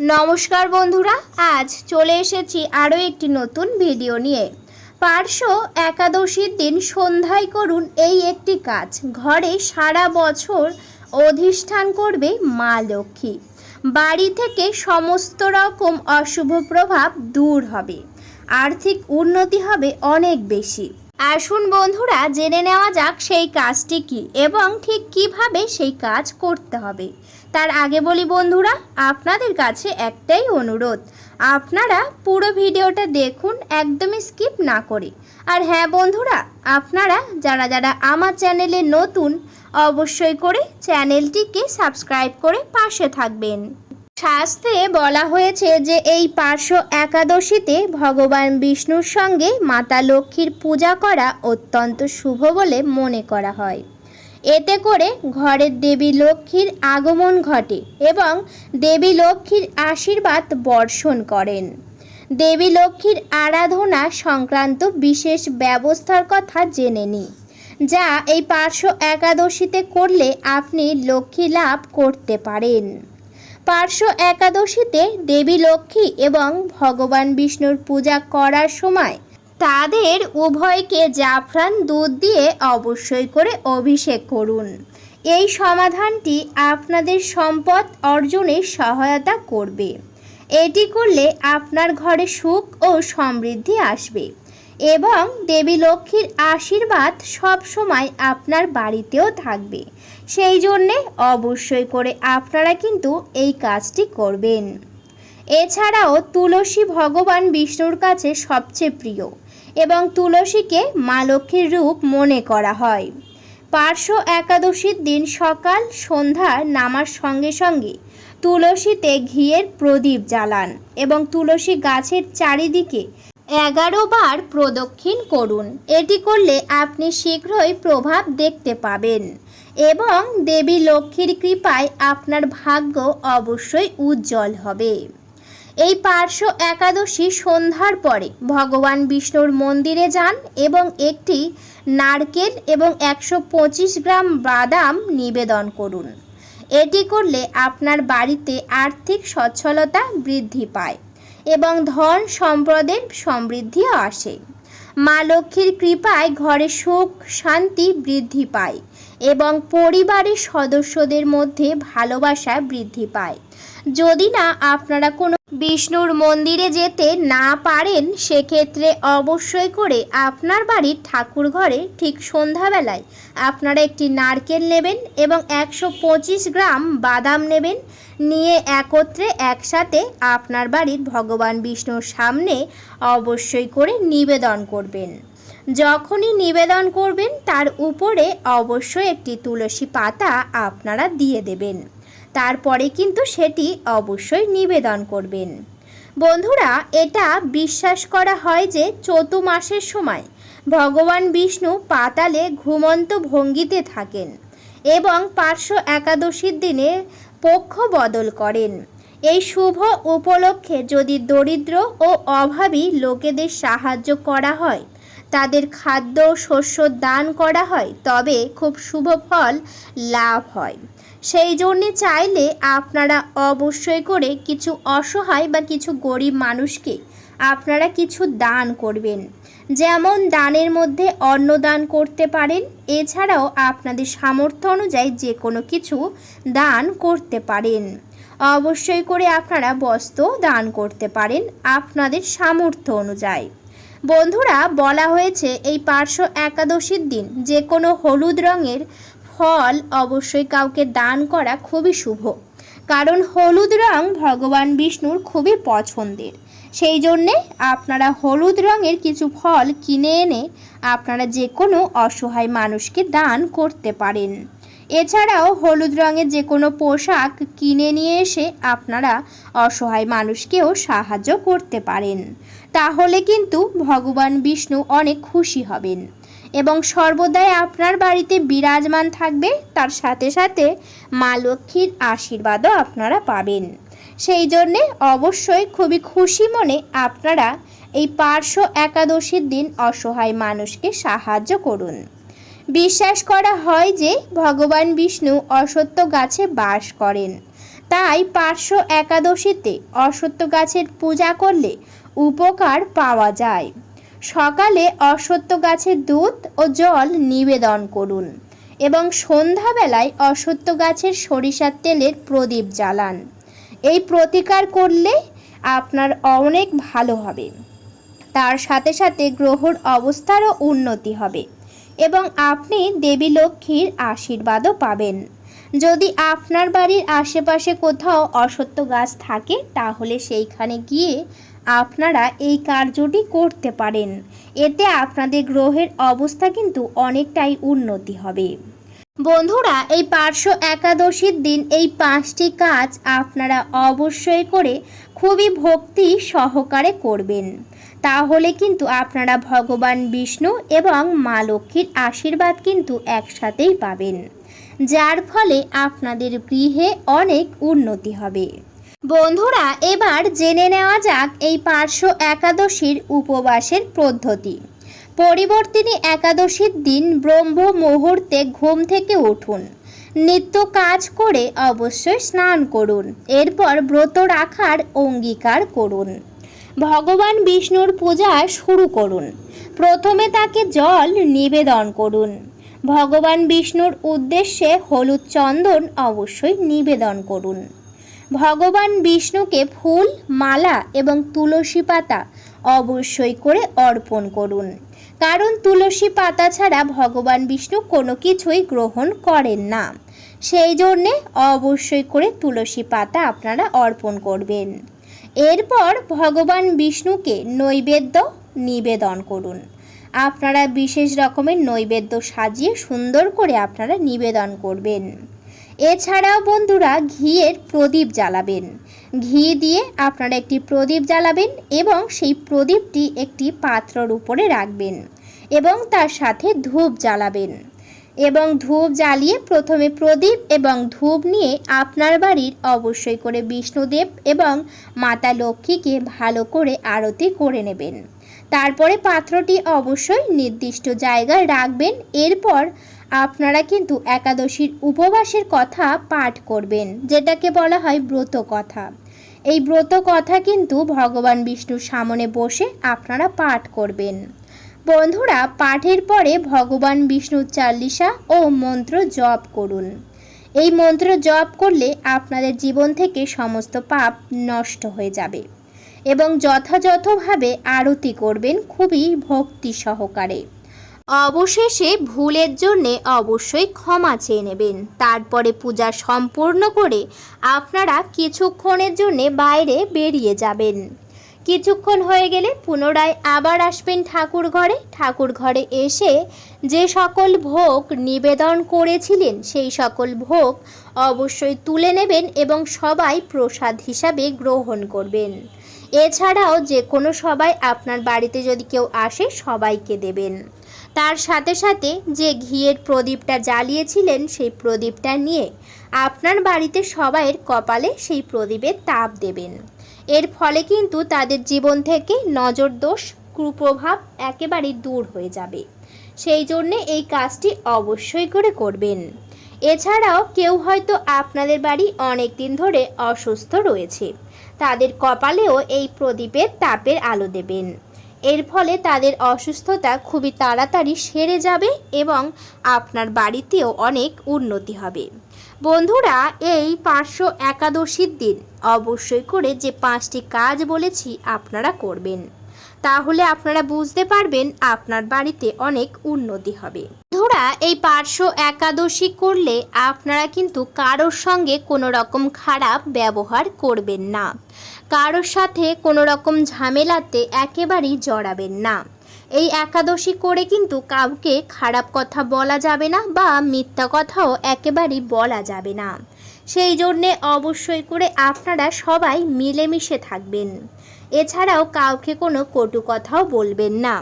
নমস্কার বন্ধুরা, আজ চলে এসেছি আরও একটি নতুন ভিডিও নিয়ে। পার্শ্ব একাদশীর দিন সন্ধ্যায় করুন এই একটি কাজ। ঘরে সারা বছর অধিষ্ঠান করবে মা লক্ষ্মী। বাড়ি থেকে সমস্ত রকম অশুভ প্রভাব দূর হবে। আর্থিক উন্নতি হবে অনেক বেশি। আসুন বন্ধুরা, জেনে নেওয়া যাক সেই কাজটি কি এবং ঠিক কীভাবে সেই কাজ করতে হবে। তার আগে বলি বন্ধুরা, আপনাদের কাছে একটাই অনুরোধ। আপনারা পুরো ভিডিওটা দেখুন, একদমই স্কিপ না করে। আর হ্যাঁ বন্ধুরা, আপনারা যারা যারা আমার চ্যানেলে নতুন, অবশ্যই করে চ্যানেলটিকে সাবস্ক্রাইব করে পাশে থাকবেন। শাস্ত্রে বলা হয়েছে যে, এই পার্শ্ব একাদশীতে ভগবান বিষ্ণুর সঙ্গে মাতা লক্ষ্মীর পূজা করা অত্যন্ত শুভ বলে মনে করা হয়। এতে করে ঘরের দেবী লক্ষ্মীর আগমন ঘটে এবং দেবী লক্ষ্মীর আশীর্বাদ বর্ষণ করেন। দেবী লক্ষ্মীর আরাধনা সংক্রান্ত বিশেষ ব্যবস্থার কথা জেনে নিই যা এই পার্শ্ব একাদশীতে করলে আপনি লক্ষ্মী লাভ করতে পারেন। পার্শ্ব একাদশীতে দেবী লক্ষ্মী এবং ভগবান বিষ্ণুর পূজা করার সময় তাদের উভয়কে জাফরান দুধ দিয়ে অবশ্যই করে অভিষেক করুন। এই সমাধানটি আপনাদের সম্পদ অর্জনে সহায়তা করবে। এটি করলে আপনার ঘরে সুখ ও সমৃদ্ধি আসবে এবং দেবী লক্ষ্মীর আশীর্বাদ সব সময় আপনার বাড়িতেও থাকবে। সেই জন্যে অবশ্যই করে আপনারা কিন্তু এই কাজটি করবেন। এছাড়াও তুলসী ভগবান বিষ্ণুর কাছে সবচেয়ে প্রিয়। এবং তুলসীকে মা লক্ষ্মীর রূপ মনে করা হয়। পার্শ্ব একাদশীর দিন সকাল, সন্ধ্যা নামার সঙ্গে সঙ্গে তুলসীতে ঘিয়ের প্রদীপ জ্বালান এবং তুলসী গাছের চারিদিকে এগারো বার প্রদক্ষিণ করুন। এটি করলে আপনি শীঘ্রই প্রভাব দেখতে পাবেন এবং দেবী লক্ষ্মীর কৃপায় আপনার ভাগ্য অবশ্যই উজ্জ্বল হবে। এই পার্শ্ব একাদশী সন্ধ্যার পরে ভগবান বিষ্ণুর মন্দিরে যান এবং একটি নারকেল এবং একশো পঁচিশ গ্রাম বাদাম নিবেদন করুন। এটি করলে আপনার বাড়িতে আর্থিক সচ্ছলতা বৃদ্ধি পায় এবং ধন সম্পদের সমৃদ্ধিও আসে। মা লক্ষ্মীর কৃপায় ঘরে সুখ, শান্তি বৃদ্ধি পায় এবং পরিবারের সদস্যদের মধ্যে ভালোবাসা বৃদ্ধি পায়। যদি না আপনারা কোনো বিষ্ণুর মন্দিরে যেতে না পারেন, সেক্ষেত্রে অবশ্যই করে আপনার বাড়ির ঠাকুর ঘরে ঠিক সন্ধ্যাবেলায় আপনারা একটি নারকেল নেবেন এবং একশো পঁচিশ গ্রাম বাদাম নেবেন। নিয়ে একত্রে একসাথে আপনার বাড়ির ভগবান বিষ্ণুর সামনে অবশ্যই করে নিবেদন করবেন। যখনই নিবেদন করবেন, তার উপরে অবশ্যই একটি তুলসী পাতা আপনারা দিয়ে দেবেন। তারপরে কিন্তু সেটি অবশ্যই নিবেদন করবেন। বন্ধুরা, এটা বিশ্বাস করা হয় যে চতু মাসের সময় ভগবান বিষ্ণু পাতালে ঘুমন্ত ভঙ্গিতে থাকেন এবং পার্শ্ব একাদশীর দিনে পক্ষ বদল করেন। এই শুভ উপলক্ষে যদি দরিদ্র ও অভাবী লোকেদের সাহায্য করা হয়, তাদের খাদ্য শস্য দান করা হয়, তবে খুব শুভ ফল লাভ হয়। সেই জন্যে চাইলে আপনারা অবশ্যই করে কিছু অসহায় বা কিছু গরিব মানুষকে আপনারা কিছু দান করবেন। যেমন দানের মধ্যে অন্ন দান করতে পারেন, এছাড়াও আপনাদের সামর্থ্য অনুযায়ী যে কোনো কিছু দান করতে পারেন। অবশ্যই করে আপনারা বস্ত্র দান করতে পারেন আপনাদের সামর্থ্য অনুযায়ী। বন্ধুরা, বলা হয়েছে এই পার্শ্ব একাদশীর দিন যে কোনো হলুদ রঙের ফল অবশ্যই কাউকে দান করা খুবই শুভ। কারণ হলুদ রং ভগবান বিষ্ণুর খুবই পছন্দের। সেই জন্যে আপনারা হলুদ রঙের কিছু ফল কিনে এনে আপনারা যে কোনো অসহায় মানুষকে দান করতে পারেন। এছাড়াও হলুদ রঙের যে কোনো পোশাক কিনে নিয়ে এসে আপনারা অসহায় মানুষকেও সাহায্য করতে পারেন। তাহলে কিন্তু ভগবান বিষ্ণু অনেক খুশি হবেন। এবং সর্বদাই আপনার বাড়িতে বিরাজমান থাকবে, তার সাথে সাথে মা লক্ষ্মীর আশীর্বাদও আপনারা পাবেন। সেই জন্যে অবশ্যই খুবই খুশি মনে আপনারা এই পার্শ্ব একাদশীর দিন অসহায় মানুষকে সাহায্য করুন। বিশ্বাস করা হয় যে ভগবান বিষ্ণু অসত্য গাছে বাস করেন। তাই পার্শ্ব একাদশীতে অসত্য গাছের পূজা করলে উপকার পাওয়া যায়। সকালে অসত্য গাছের দুধ ও জল নিবেদন করুন এবং সন্ধ্যাবেলায় অসত্য গাছের সরিষার তেলের প্রদীপ জ্বালান। এই প্রতিকার করলে আপনার অনেক ভালো হবে। তার সাথে সাথে গ্রহর অবস্থারও উন্নতি হবে এবং আপনি দেবী লক্ষ্মীর আশীর্বাদও পাবেন। যদি আপনার বাড়ির আশেপাশে কোথাও অসত্য গাছ থাকে, তাহলে সেইখানে গিয়ে আপনারা এই কার্যটি করতে পারেন। এতে আপনাদের গ্রহের অবস্থা কিন্তু অনেকটাই উন্নতি হবে। বন্ধুরা, এই পার্শ্ব একাদশীর দিন এই পাঁচটি কাজ আপনারা অবশ্যই করে খুবই ভক্তি সহকারে করবেন। তাহলে কিন্তু আপনারা ভগবান বিষ্ণু এবং মা লক্ষ্মীর আশীর্বাদ কিন্তু একসাথেই পাবেন। যার ফলে আপনাদের গৃহে অনেক উন্নতি হবে। বন্ধুরা, এবার জেনে নেওয়া যাক এই পার্শ্ব একাদশীর উপবাসের পদ্ধতি। পরিবর্তিনী একাদশীর দিন ব্রহ্ম মুহূর্তে ঘুম থেকে উঠুন। নিত্য কাজ করে অবশ্যই স্নান করুন। এরপর ব্রত রাখার অঙ্গীকার করুন। ভগবান বিষ্ণুর পূজা শুরু করুন। প্রথমে তাকে জল নিবেদন করুন। ভগবান বিষ্ণুর উদ্দেশ্যে হলুদ চন্দন অবশ্যই নিবেদন করুন। ভগবান বিষ্ণুকে ফুল, মালা এবং তুলসী পাতা অবশ্যই করে অর্পণ করুন। কারণ তুলসী পাতা ছাড়া ভগবান বিষ্ণু কোনো কিছুই গ্রহণ করেন না। সেই জন্যে অবশ্যই করে তুলসী পাতা আপনারা অর্পণ করবেন। এরপর ভগবান বিষ্ণুকে নৈবেদ্য নিবেদন করুন। আপনারা বিশেষ রকমের নৈবেদ্য সাজিয়ে সুন্দর করে আপনারা নিবেদন করবেন। এছাড়াও বন্ধুরা, ঘিয়ের প্রদীপ জ্বালাবেন। ঘি দিয়ে আপনারা একটি প্রদীপ জ্বালাবেন এবং সেই প্রদীপটি একটি পাত্রর উপরে রাখবেন এবং তার সাথে ধূপ জ্বালাবেন। এবং ধূপ জ্বালিয়ে প্রথমে প্রদীপ এবং ধূপ নিয়ে আপনার বাড়ির অবশ্যই করে বিষ্ণুদেব এবং মাতা লক্ষ্মীকে ভালো করে আরতি করে নেবেন। তারপরে পাত্রটি অবশ্যই নির্দিষ্ট জায়গায় রাখবেন। এরপর আপনারা কিন্তু একাদশীর উপবাসের কথা পাঠ করবেন, যেটাকে বলা হয় ব্রত কথা। এই ব্রত কথা কিন্তু ভগবান বিষ্ণুর সামনে বসে আপনারা পাঠ করবেন। বন্ধুরা, পাঠের পরে ভগবান বিষ্ণুর চাল্লিশা ও মন্ত্র জপ করুন। এই মন্ত্র জপ করলে আপনাদের জীবন থেকে সমস্ত পাপ নষ্ট হয়ে যাবে এবং যথাযথভাবে আরতি করবেন খুবই ভক্তি সহকারে। অবশেষে ভুলের জন্যে অবশ্যই ক্ষমা চেয়ে নেবেন। তারপরে পূজা সম্পূর্ণ করে আপনারা কিছুক্ষণের জন্যে বাইরে বেরিয়ে যাবেন। কিছুক্ষণ হয়ে গেলে পুনরায় আবার আসবেন ঠাকুর ঘরে। ঠাকুর ঘরে এসে যে সকল ভোগ নিবেদন করেছিলেন, সেই সকল ভোগ অবশ্যই তুলে নেবেন এবং সবাই প্রসাদ হিসাবে গ্রহণ করবেন। এছাড়াও যে কোনো সবাই আপনার বাড়িতে যদি কেউ আসে, সবাইকে দেবেন। তার সাথে সাথে যে ঘিয়ের প্রদীপটা জ্বালিয়েছিলেন সেই প্রদীপটা নিয়ে আপনার বাড়িতে সবাইয়ের কপালে সেই প্রদীপের তাপ দেবেন। এর ফলে কিন্তু তাদের জীবন থেকে নজর দোষ কুপ্রভাব একেবারেই দূর হয়ে যাবে। সেই জন্যে এই কাজটি অবশ্যই করে করবেন। এছাড়াও কেউ হয়তো আপনাদের বাড়ি অনেক দিন ধরে অসুস্থ রয়েছে। তাদের কপালেও এই প্রদীপের তাপের আলো দেবেন। এর ফলে তাদের অসুস্থতা খুবই তাড়াতাড়ি সেরে যাবে এবং আপনার বাড়িতেও অনেক উন্নতি হবে। বন্ধুরা, এই পাঁচশো একাদশীর দিন অবশ্যই করে যে পাঁচটি কাজ বলেছি আপনারা করবেন। তাহলে আপনারা বুঝতে পারবেন আপনার বাড়িতে অনেক উন্নতি হবে। বন্ধুরা এই পার্শ্ব একাদশী করলে আপনারা কিন্তু কারোর সঙ্গে কোনো রকম খারাপ ব্যবহার করবেন না। কারোর সাথে কোনো রকম ঝামেলাতে একেবারেই জড়াবেন না। এই একাদশী করে কিন্তু কাউকে খারাপ কথা বলা যাবে না বা মিথ্যা কথাও একেবারেই বলা যাবে না। সেই জন্যে অবশ্যই করে আপনারা সবাই মিলেমিশে থাকবেন। এছাড়াও কাউকে কোনো কটু কথাও বলবেন না।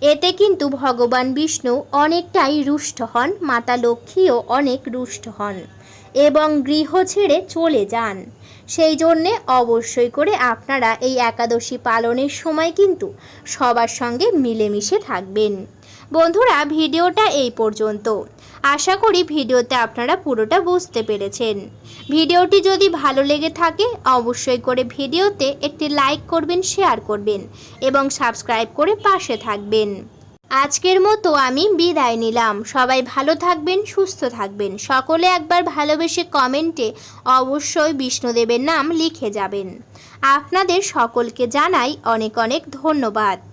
এতে কিন্তু ভগবান বিষ্ণু অনেকটাই রুষ্ট হন, মাতা লক্ষ্মীও অনেক রুষ্ট হন এবং গৃহ ছেড়ে চলে যান। সেই জন্যে অবশ্যই করে আপনারা এই একাদশী পালনের সময় কিন্তু সবার সঙ্গে মিলেমিশে থাকবেন। বন্ধুরা, ভিডিওটা এই পর্যন্ত। আশা করি ভিডিওতে আপনারা পুরোটা বুঝতে পেরেছেন। ভিডিওটি যদি ভালো লেগে থাকে, অবশ্যই করে ভিডিওতে একটি লাইক করবেন, শেয়ার করবেন এবং সাবস্ক্রাইব করে পাশে থাকবেন। আজকের মতো আমি বিদায় নিলাম। সবাই ভালো থাকবেন, সুস্থ থাকবেন। সকলে একবার ভালোবেসে কমেন্টে অবশ্যই বিষ্ণুদেবের নাম লিখে যাবেন। আপনাদের সকলকে জানাই অনেক অনেক ধন্যবাদ।